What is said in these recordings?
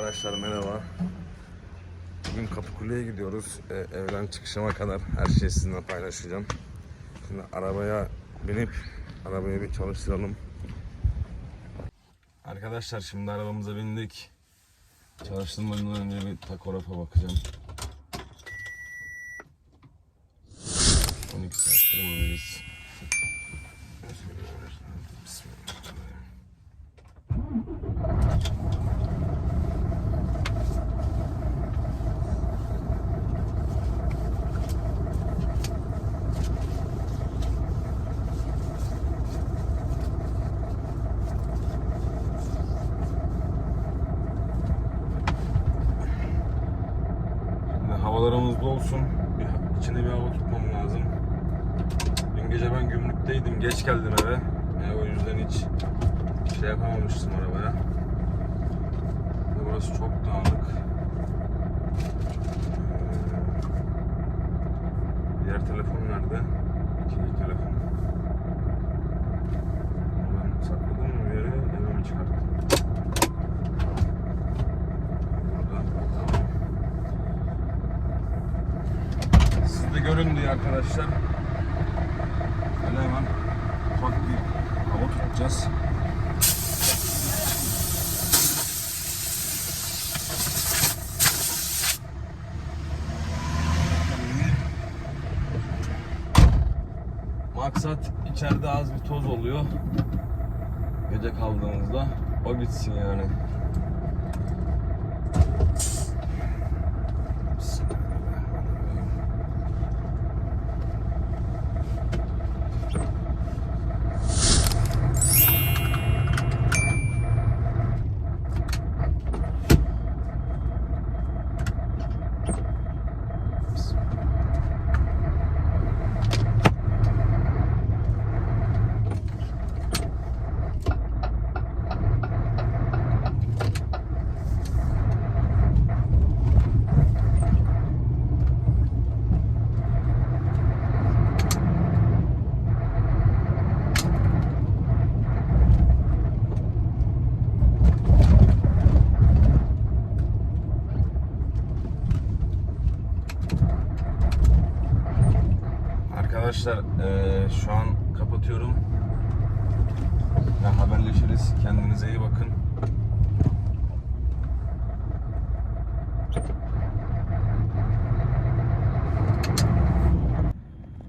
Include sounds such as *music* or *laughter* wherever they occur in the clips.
Arkadaşlar merhaba. Bugün Kapıkule'ye gidiyoruz. Ee, evden çıkışıma kadar her şeyi sizinle paylaşacağım. Şimdi arabaya binip arabayı bir çalıştıralım. Arkadaşlar şimdi arabamıza bindik. Çalıştırmadan önce bir takografa bakacağım. 12 saattir buradayız. Şimdi havalarımız olsun. Bir, içinde bir hava tutmam lazım. Dün gece ben gümrükteydim. Geç geldim eve. E, o yüzden hiç şey yapamamıştım arabaya. Burası çok dağınık. Ee, Diğer telefon nerede? İkinci telefon. Bunu ben sakladım mı bir yere? Eve mi çıkarttım? Burada. Tamam. Siz de görün diye arkadaşlar. Böyle hemen ufak bir hava tutacağız. Maksat içeride az bir toz oluyor. Gece kaldığımızda o gitsin yani. Arkadaşlar eee, şu an kapatıyorum. Ya haberleşiriz. Kendinize iyi bakın.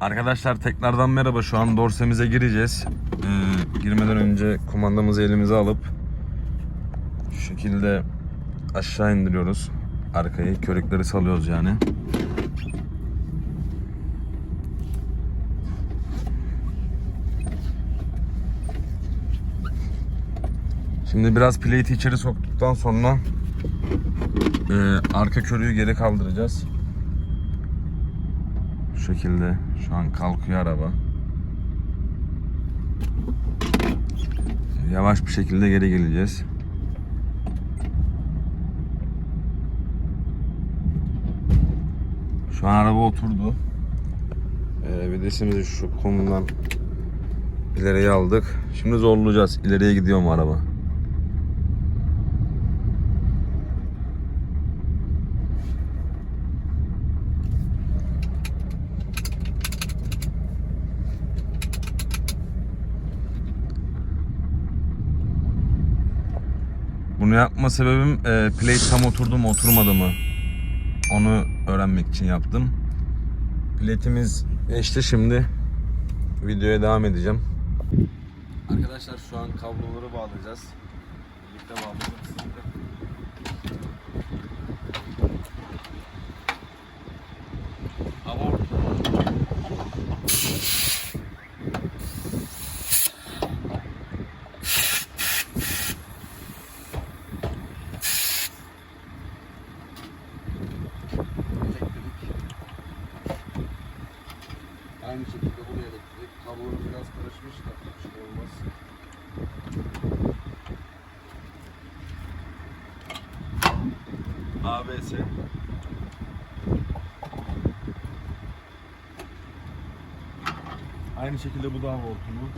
Arkadaşlar tekrardan merhaba. Şu an dorsemize gireceğiz. Eee, girmeden önce kumandamızı elimize alıp şu şekilde aşağı indiriyoruz. Arkayı körükleri salıyoruz yani. Şimdi biraz plate'i içeri soktuktan sonra e, arka körüğü geri kaldıracağız. Şu şekilde şu an kalkıyor araba. Yavaş bir şekilde geri geleceğiz. Şu an araba oturdu. E, videsimizi şu komundan ileriye aldık. Şimdi zorlayacağız. İleriye gidiyor mu araba? Yapma sebebim e, plate tam oturdu mu oturmadı mı onu öğrenmek için yaptım. Plate'imiz işte şimdi videoya devam edeceğim. Arkadaşlar şu an kabloları bağlayacağız. Birlikte bağlayacağız sizinle. Hava elektrik. Aynı şekilde buraya elektrik. Kabloları biraz karışmış da bir şey olmaz. ABS. Aynı şekilde bu da hava hortumu.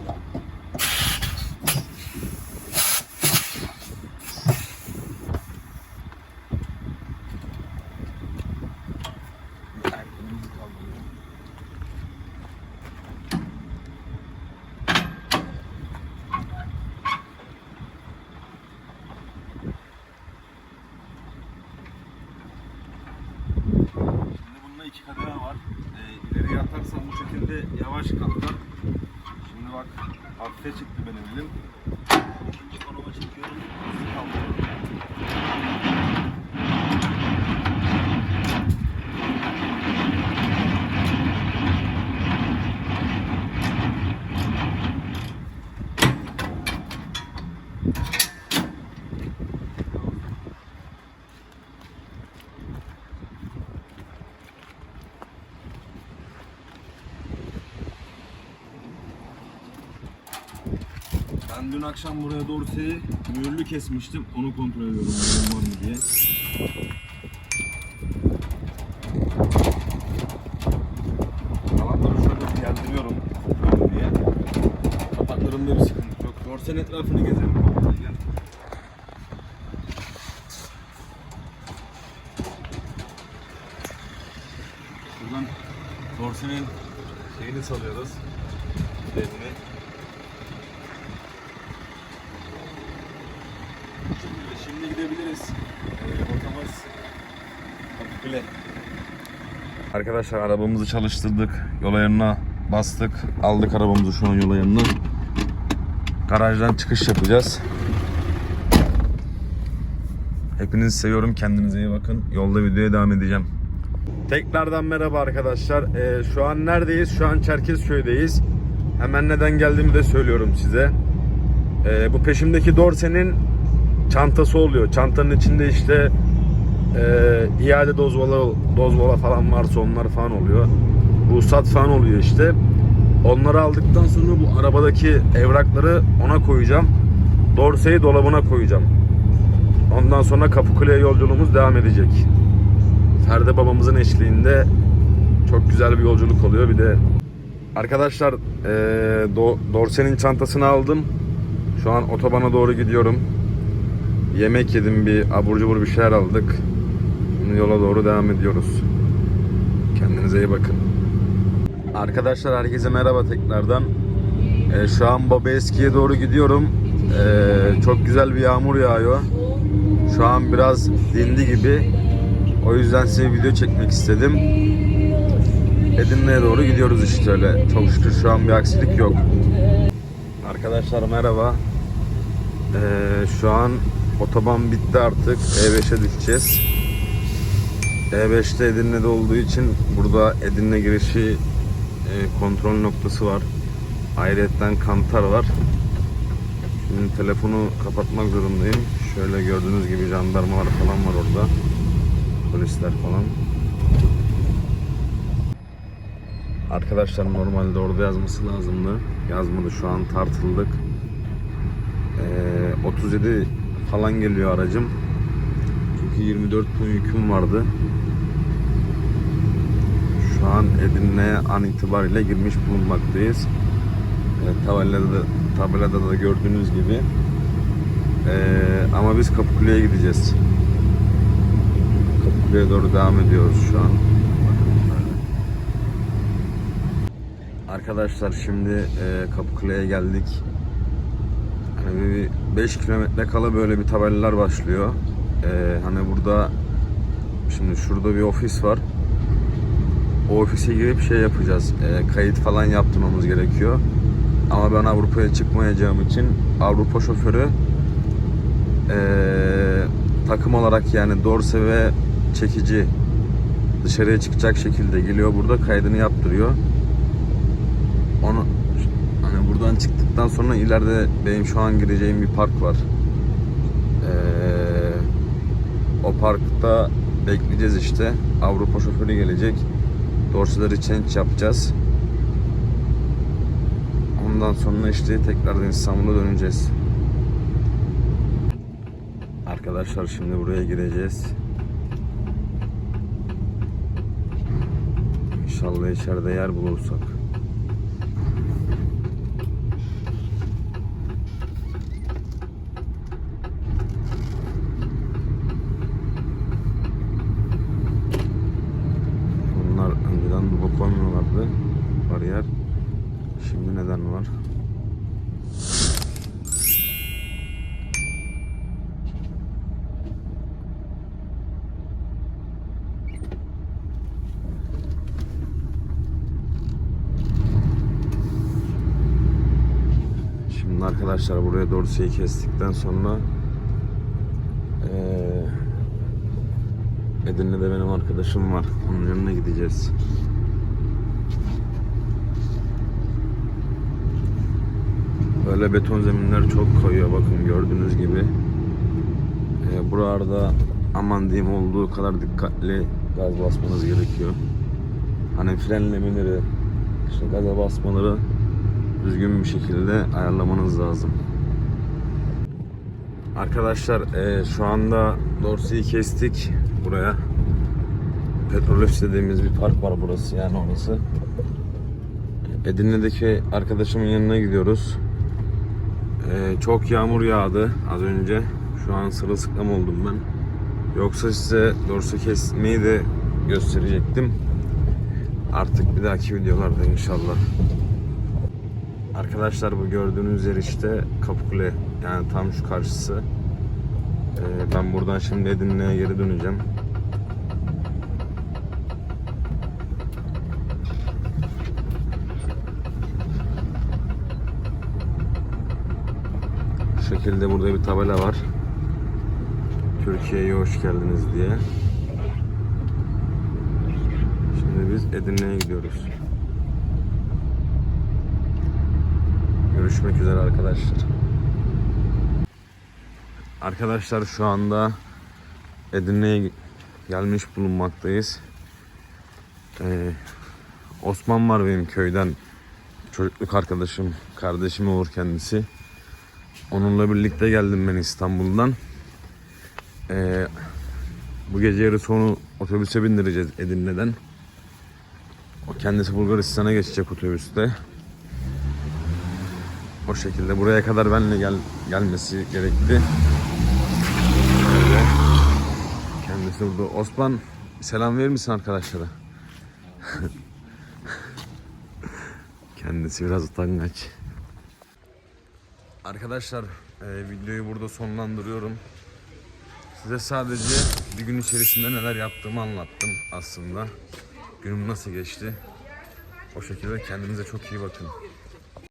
Basarsan bu şekilde yavaş kalkar. Şimdi bak hafife çıktı benim elim. Konuma çekiyorum. Dün akşam buraya dorseyi mühürlü kesmiştim. Onu kontrol ediyorum var mı diye. Kanatları şöyle kopmuyor mu diye. Kapaklarında bir sıkıntı yok. Dorsenin etrafını gezelim. Buradan dorsenin şeyini salıyoruz. Belini. Şimdi gidebiliriz. Ee, rotamız Kapıkule. Arkadaşlar arabamızı çalıştırdık. Yol ayarına bastık. Aldık arabamızı şu an yol ayarına. Garajdan çıkış yapacağız. Hepinizi seviyorum. Kendinize iyi bakın. Yolda videoya devam edeceğim. Tekrardan merhaba arkadaşlar. Ee, şu an neredeyiz? Şu an Çerkezköy'deyiz. Hemen neden geldiğimi de söylüyorum size. Ee, bu peşimdeki dorsenin çantası oluyor. Çantanın içinde işte e, iade dozvola, dozvola falan varsa onlar falan oluyor. Ruhsat falan oluyor işte. Onları aldıktan sonra bu arabadaki evrakları ona koyacağım. Dorseyi dolabına koyacağım. Ondan sonra Kapıkule'ye yolculuğumuz devam edecek. Ferdi babamızın eşliğinde çok güzel bir yolculuk oluyor. Bir de arkadaşlar e, Do- Dorse'nin çantasını aldım. Şu an otobana doğru gidiyorum. Yemek yedim bir abur cubur bir şeyler aldık. Şimdi yola doğru devam ediyoruz. Kendinize iyi bakın. Arkadaşlar herkese merhaba tekrardan. Ee, şu an Baba doğru gidiyorum. Ee, çok güzel bir yağmur yağıyor. Şu an biraz dindi gibi. O yüzden size video çekmek istedim. Edirne'ye doğru gidiyoruz işte öyle. Çok şükür şu an bir aksilik yok. Arkadaşlar merhaba. Ee, şu an otoban bitti artık. E5'e düşeceğiz. E5'te Edirne'de olduğu için burada Edirne girişi e, kontrol noktası var. Ayrıyetten kantar var. Şimdi telefonu kapatmak zorundayım. Şöyle gördüğünüz gibi jandarmalar falan var orada. Polisler falan. Arkadaşlar normalde orada yazması lazımdı. Yazmadı şu an tartıldık. Ee, 37 falan geliyor aracım. Çünkü 24 ton yüküm vardı. Şu an Edirne'ye an itibariyle girmiş bulunmaktayız. Ee, tabelada, da, tabelada da gördüğünüz gibi. Ee, ama biz Kapıkule'ye gideceğiz. Kapıkule'ye doğru devam ediyoruz şu an. Arkadaşlar şimdi e, Kapıkule'ye geldik. Hani bir 5 kilometre kala böyle bir tabelalar başlıyor. Ee, hani burada şimdi şurada bir ofis var. O ofise girip şey yapacağız. Ee, kayıt falan yaptırmamız gerekiyor. Ama ben Avrupa'ya çıkmayacağım için Avrupa şoförü ee, takım olarak yani dorse ve çekici dışarıya çıkacak şekilde geliyor burada kaydını yaptırıyor. Onu hani buradan çıktıktan sonra ileride benim şu an gireceğim bir park var. Ee, o parkta bekleyeceğiz işte. Avrupa şoförü gelecek. Dorseleri change yapacağız. Ondan sonra işte tekrardan İstanbul'a döneceğiz. Arkadaşlar şimdi buraya gireceğiz. İnşallah içeride yer bulursak. Önceden duba koymuyorlardı bariyer. Şimdi neden var? şimdi arkadaşlar buraya doğru şeyi kestikten sonra Edirne'de benim arkadaşım var. Onun yanına gideceğiz. Böyle beton zeminler çok koyuyor bakın gördüğünüz gibi. Ee, buralarda aman diyeyim olduğu kadar dikkatli gaz basmanız gerekiyor. Hani frenlemeleri, işte gaza basmaları düzgün bir şekilde ayarlamanız lazım. Arkadaşlar e, şu anda Dorsey'i kestik buraya. Petrolüs dediğimiz bir park var burası yani orası. Edirne'deki arkadaşımın yanına gidiyoruz. E, çok yağmur yağdı az önce. Şu an sırılsıklam oldum ben. Yoksa size dorse kesmeyi de gösterecektim. Artık bir dahaki videolarda inşallah. Arkadaşlar bu gördüğünüz yer işte Kapıkule yani tam şu karşısı. Ee, ben buradan şimdi Edirne'ye geri döneceğim. Bu şekilde burada bir tabela var. Türkiye'ye hoş geldiniz diye. Şimdi biz Edirne'ye gidiyoruz. Görüşmek üzere arkadaşlar. Arkadaşlar şu anda Edirne'ye gelmiş bulunmaktayız. Ee, Osman var benim köyden. Çocukluk arkadaşım, kardeşim olur kendisi. Onunla birlikte geldim ben İstanbul'dan. Ee, bu gece yarısı onu otobüse bindireceğiz Edirne'den. O kendisi Bulgaristan'a geçecek otobüste. O şekilde buraya kadar benle gel gelmesi gerekti. Öyle. Burada. Osman selam verir misin arkadaşlara? *laughs* Kendisi biraz utangaç. Arkadaşlar e, videoyu burada sonlandırıyorum. Size sadece bir gün içerisinde neler yaptığımı anlattım aslında. Günüm nasıl geçti. O şekilde kendinize çok iyi bakın.